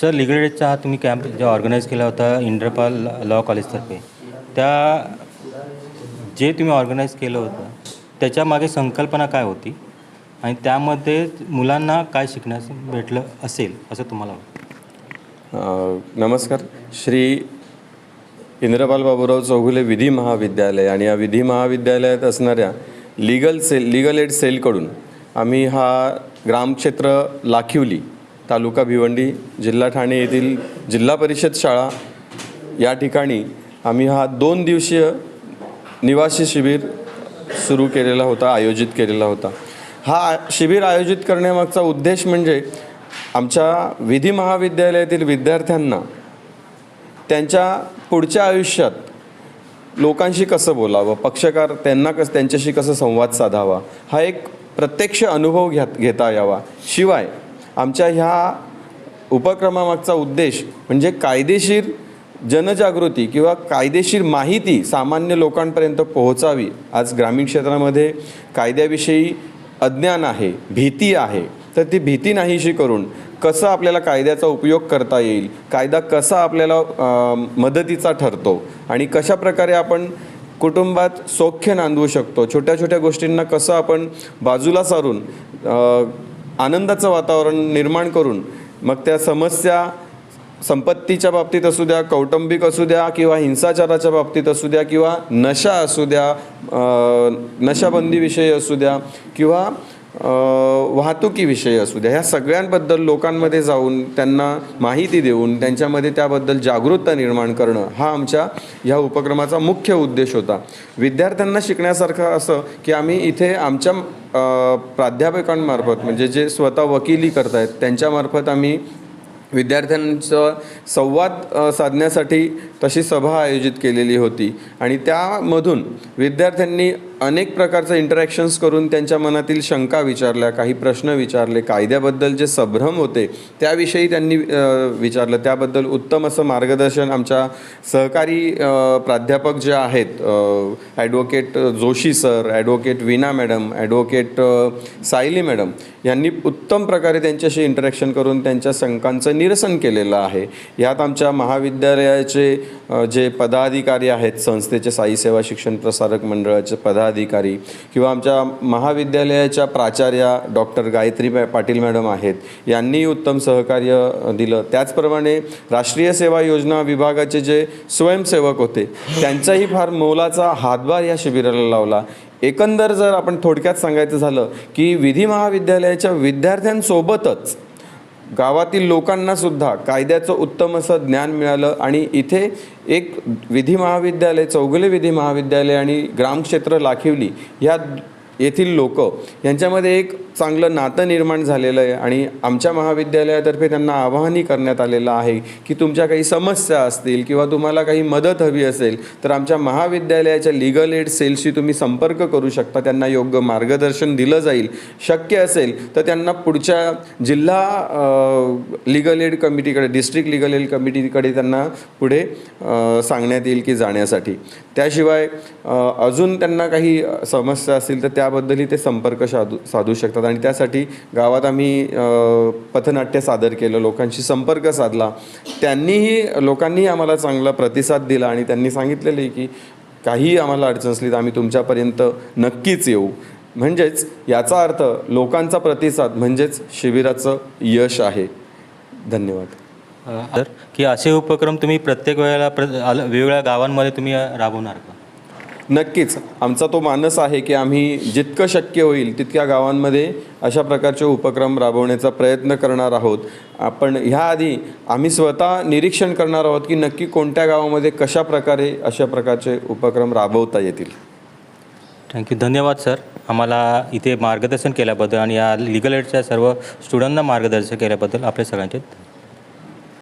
Sir legal हा तुम्ही camp जो ऑर्गनाईज केला होता इंद्रपाल लॉ कॉलेजतर्फे त्या जे तुम्ही ऑर्गनाईज केलं होतं त्याच्यामागे संकल्पना काय होती? आणि त्यामध्ये मुलांना काय शिकण्यास भेटलं असेल असं तुम्हाला वाटतं? नमस्कार. श्री इंद्रपाल बाबूराव चौगुले विधी महाविद्यालय आणि या विधी महाविद्यालयात असणाऱ्या लिगल सेल लिगल एड सेलकडून आम्ही हा ग्रामक्षेत्र लाखिवली. तालुका भिवंडी जिल्हा ठाणे येथील जिल्हा परिषद शाळा या ठिकाणी आम्ही हा दोन दिवसीय निवासी शिबिर सुरू केलेला होता आयोजित केलेला होता. हा शिबिर आयोजित करण्यामागचा उद्देश म्हणजे आमच्या विधी महाविद्यालयातील विद्यार्थ्यांना त्यांच्या पुढच्या आयुष्यात लोकांशी कसं बोलावं पक्षकार त्यांना कसं त्यांच्याशी कसं संवाद साधावा हा एक प्रत्यक्ष अनुभव घ्या घेता यावा. शिवाय आमच्या ह्या उपक्रमामागचा उद्देश म्हणजे कायदेशीर जनजागृती किंवा कायदेशीर माहिती सामान्य लोकांपर्यंत पोहोचावी. आज ग्रामीण क्षेत्रामध्ये कायद्याविषयी अज्ञान आहे भीती आहे तर ती भीती नाहीशी करून कसं आपल्याला कायद्याचा उपयोग करता येईल कायदा कसा आपल्याला मदतीचा ठरतो आणि कशा प्रकारे आपण कुटुंबात सौख्य नांदवू शकतो छोट्या छोट्या गोष्टींना कसं आपण बाजूला सारून आनंदाचं वातावरण निर्माण करून मग त्या समस्या संपत्तीच्या बाबतीत असू द्या कौटुंबिक असू द्या किंवा हिंसाचाराच्या बाबतीत असू द्या किंवा नशा असू द्या नशाबंदीविषयी असू द्या किंवा वाहतुकीविषयी असू द्या. ह्या सगळ्यांबद्दल लोकांमध्ये जाऊन त्यांना माहिती देऊन त्यांच्यामध्ये त्याबद्दल जागरूकता निर्माण करणं हा आमच्या ह्या उपक्रमाचा मुख्य उद्देश होता. विद्यार्थ्यांना शिकण्यासारखं असं की आम्ही इथे आमच्या प्राध्यापकांमार्फत म्हणजे जे स्वतः वकिली करतायत त्यांच्यामार्फत आम्ही विद्यार्थ्यांचं संवाद साधण्यासाठी तशी सभा आयोजित केलेली होती. आणि त्यामधून विद्यार्थ्यांनी अनेक प्रकारचं इंटरॅक्शन्स करून त्यांच्या मनातील शंका विचारल्या काही प्रश्न विचारले कायद्याबद्दल जे संभ्रम होते त्याविषयी त्यांनी विचारलं. त्याबद्दल उत्तम असं मार्गदर्शन आमच्या सहकारी प्राध्यापक जे आहेत advocate Joshi sir advocate Veena madam advocate Sayali madam यांनी उत्तम प्रकारे त्यांच्याशी इंटरॅक्शन करून त्यांच्या शंकांचं निरसन केलेलं आहे. यात आमच्या महाविद्यालयाचे जे पदाधिकारी आहेत संस्थेचे साई सेवा शिक्षण प्रसारक मंडळाचे पदाधिकारी किंवा आमच्या महाविद्यालयाच्या प्राचार्या डॉक्टर गायत्री पाटील मॅडम आहेत यांनीही उत्तम सहकार्य दिलं. त्याचप्रमाणे राष्ट्रीय सेवा योजना विभागाचे जे स्वयंसेवक होते त्यांचाही फार मोलाचा हातभार या शिबिराला लावला. एकंदर जर आपण थोडक्यात सांगायचं झालं की विधी महाविद्यालयाच्या विद्यार्थ्यांसोबतच गावातील लोकांना सुद्धा कायद्याचं उत्तम असं ज्ञान मिळालं आणि इथे एक विधी महाविद्यालय चौगुले विधी महाविद्यालय आणि ग्रामक्षेत्र लाखिवली. ह्या येथील लोक यांच्यामध्ये एक चांगलं नातं निर्माण झालेलं आहे आणि आमच्या महाविद्यालयातर्फे त्यांना आवाहनही करण्यात आलेलं आहे की तुमच्या काही समस्या असतील किंवा तुम्हाला काही मदत हवी असेल तर आमच्या महाविद्यालयाच्या लिगल एड सेलशी तुम्ही संपर्क करू शकता. त्यांना योग्य मार्गदर्शन दिलं जाईल. शक्य असेल तर त्यांना पुढच्या जिल्हा लिगल एड कमिटीकडे डिस्ट्रिक्ट लिगल एड कमिटीकडे त्यांना पुढे सांगण्यात येईल की जाण्यासाठी. त्याशिवाय अजून त्यांना काही समस्या असतील तर त्याबद्दलही ते संपर्क साधू साधू शकतात. आणि त्यासाठी गावात आम्ही पथनाट्य सादर केलं लोकांशी संपर्क साधला. त्यांनीही लोकांनीही आम्हाला चांगला प्रतिसाद दिला आणि त्यांनी सांगितलेलं आहे की काहीही आम्हाला अडचण असली तर आम्ही तुमच्यापर्यंत नक्कीच येऊ. म्हणजेच याचा अर्थ लोकांचा प्रतिसाद म्हणजेच शिबिराचं यश आहे. धन्यवाद. तर की असे उपक्रम तुम्ही प्रत्येक वेळेला प्र वेगवेगळ्या गावांमध्ये तुम्ही राबवणार का? नक्कीच. आमचा तो मानस आहे की आम्ही जितकं शक्य होईल तितक्या गावांमध्ये अशा प्रकारचे उपक्रम राबवण्याचा प्रयत्न करणार आहोत. आपण ह्याआधी आम्ही स्वतः निरीक्षण करणार आहोत की नक्की कोणत्या गावामध्ये कशा प्रकारे अशा प्रकारचे उपक्रम राबवता येतील. थँक्यू धन्यवाद सर आम्हाला इथे मार्गदर्शन केल्याबद्दल आणि या लिगल एडच्या सर्व स्टुडंटना मार्गदर्शन केल्याबद्दल आपले सगळ्यांचे